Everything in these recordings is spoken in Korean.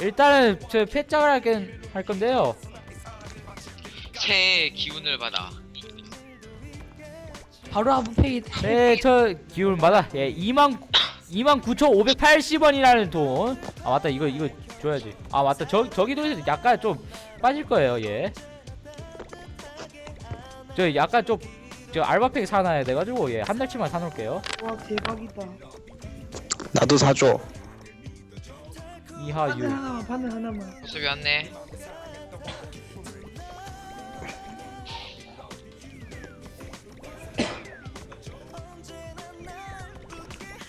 일단은 저 패짝을 할, 건- 할 건데요. 새해 기운을 받아. 바로 하부페이 네, 저 기울 마다 예, 2만 2만 9,580원이라는 돈. 아 맞다, 이거 이거 줘야지. 아 맞다, 저 저기 돈에서 약간 좀 빠질 거예요, 예. 저 약간 좀 저 알바팩 사놔야 돼가지고 예, 한 달치만 사놓을게요. 와 대박이다 나도 사줘. 바늘 이하유. 하나만 바늘 하나만 모습이 왔네.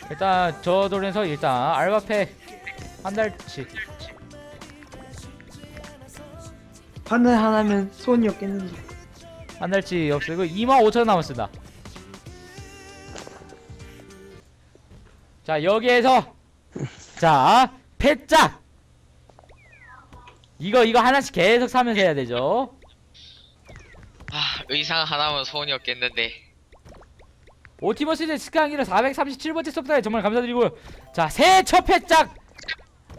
일단 저 돈에서 일단 알바팩 한 달치. 바늘 하나면 손이 없겠는데 한 달치 없애고 2만 5천 남았습니다. 자 여기에서 자 패짝 이거 이거 하나씩 계속 사면서 해야 되죠. 아 의상 하나면 소원이 없겠는데. 오티머스의 스강이라 437번째 서프라이 정말 감사드리고요. 자 새해 첫 패짝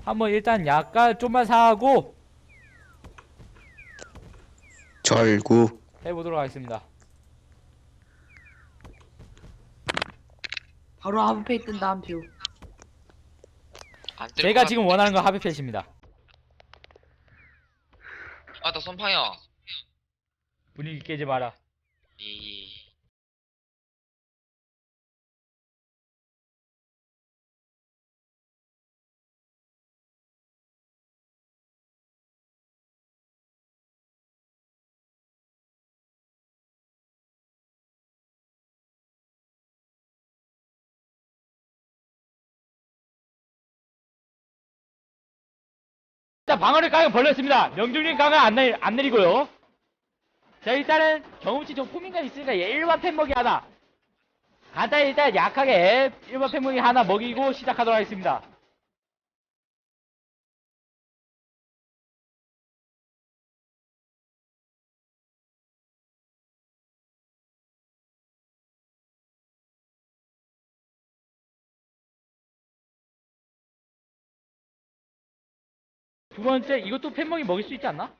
한번 일단 약간 좀만 사고 절구. 해보도록 하겠습니다. 바로 하부페이 뜬다 한표 안 뜰 제가 지금 원하는 건 하비펫입니다. 아나 손파요. 분위기 깨지 마라. 이. 일단 방어를 강을 벌렸습니다. 명중률 강을 안, 내리, 안 내리고요. 자 일단은 경험치 좀 포민감 있으니까 얘 일반 팬 먹이 하나 간단히 일단 약하게 일반 팬 먹이 하나 먹이고 시작하도록 하겠습니다. 두 번째 이것도 팬먹이 먹일 수 있지 않나?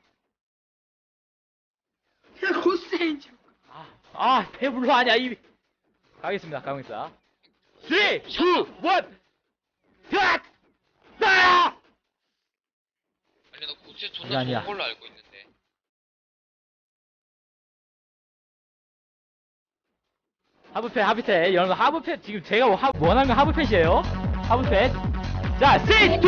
고스테이지 아, 아 배불러 아니야 이 가겠습니다 가겠습니다 3, 2, 1 샷! 나! 아니 너 구체 그게 존나 아니야. 좋은 걸로 알고 있는데. 하부펫 하부펫 여러분 하부펫 지금 제가 하, 원하는 건 하부펫이에요 하부펫 자 3, 2, 1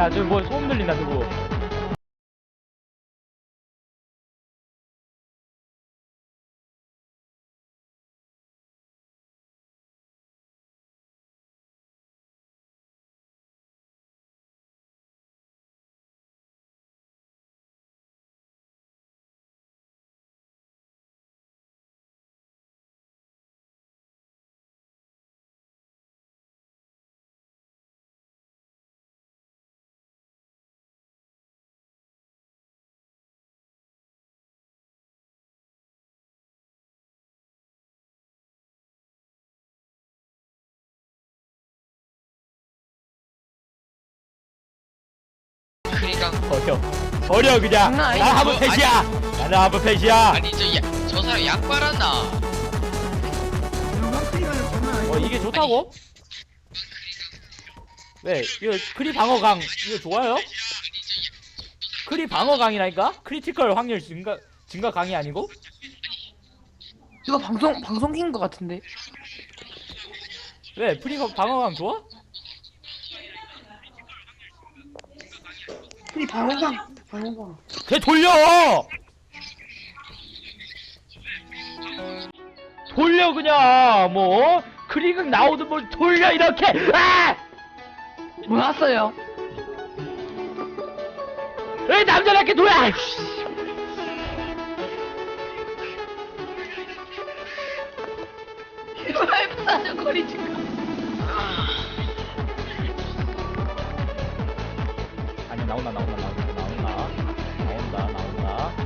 야, 저뭐 소음 들린다, 누 구. 크리강. 어려. 어려, 그냥. 장난 아니야. 난 하부펫이야! 나는 하부펫이야! 아니 저저 사람 약 빨았나? 하부페이가 장난 아니야 어, 이게 좋다고? 왜? 이거 크리 방어강, 이거 좋아요? 크리 방어강이라니까? 크리티컬 확률 증가, 증가 강이 아니고? 이거 방송 방송 킨거 같은데 왜? 프리 방어강 좋아? 이 방어방 방어방 걔 돌려! 돌려 그냥 뭐 크리극 나오든 뭘 돌려 이렇게 아! 뭐 왔어요 왜 남자답게 돌아 아이씨. 이거 예쁘다 거리 지금 나온다 나온다 나온다 나온다 나온다 나온다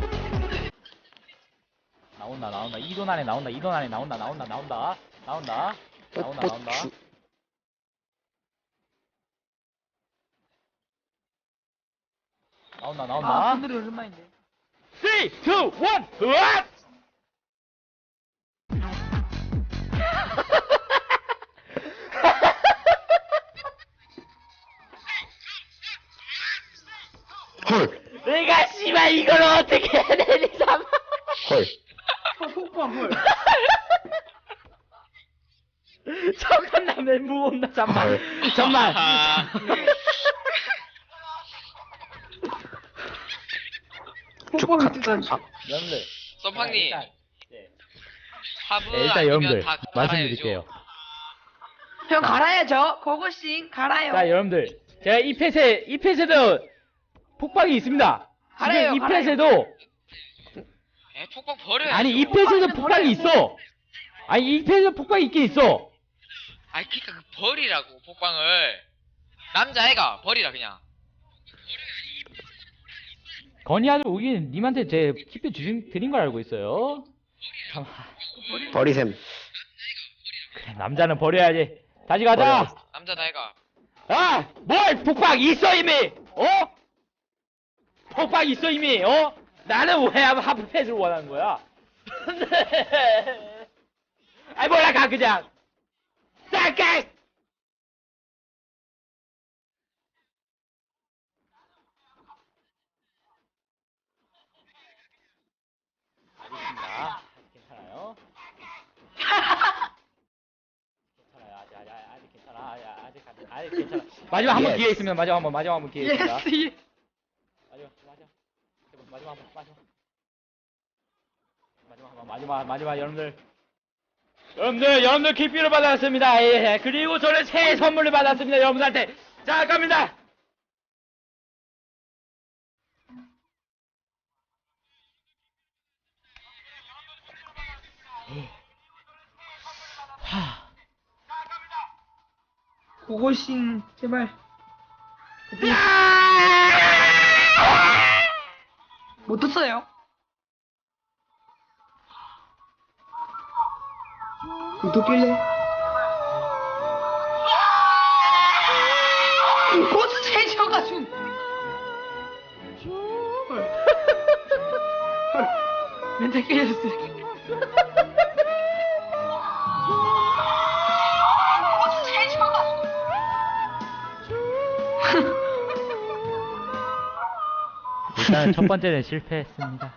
나온다 나온다 2돈 안에 나온다 2돈 안에 나온다 나온다 나온다 나온다 나온다 나온다 뽀뽀추. 나온다 아, 나온다 분들이 오랜만인데. 3 2 1 으앗 폭포함 헐. 잠깐 나 멘붕 온다 잠만 헐. 잠만 폭포함 뜨던. 여러분들 썸팡님 일단, 네. 네, 일단 여러분들 다 말씀드릴게요 형 갈아야죠. 고고싱 갈아요. 자 여러분들 제가 이 펫에 이 펫에도 폭박이 있습니다 갈아요, 지금 이 갈아요. 펫에도 에 폭박 버려야죠 아니 이 폭박이 버려야죠. 있어 아니 이 펫에도 폭박이 있긴 있어 아니 그니까 그 버리라고 폭방을 남자애가 버리라 그냥 건의하죠 우기는 님한테 제 킵에 주신 드린 걸 알고 있어요 참, 버리셈. 그래 남자는 버려야지 다시 가자 버려야지. 남자애가 아! 뭘 폭박 있어 이미! 어? 폭박 있어 이미 어? 나는 왜 하프 패스를 원하는 거야? 아이 몰라 가 그냥 잠깐! 알겠습니다 괜찮아요 괜찮아요 아직 아직 아직 괜찮아 아직 아직 아직, 괜찮아 마지막 한 번. 기회 있으면 마지막 한 번 마지막 한 번 기회 있습니다 예스 예. 마지막 마지막 제발 마지막. 마지막 마지막 한 번 마지막 마지막 여러분들. 여러분들 여러분들 기피를 받았습니다. 예, 예. 그리고 저는 새 선물을 받았습니다 여러분들한테. 자 갑니다. 하. 고고싱 제발. 못 떴길래. 고수 채져가지고. 헐. 헐. 멘탈 깨졌어. 일단 첫 번째는 실패했습니다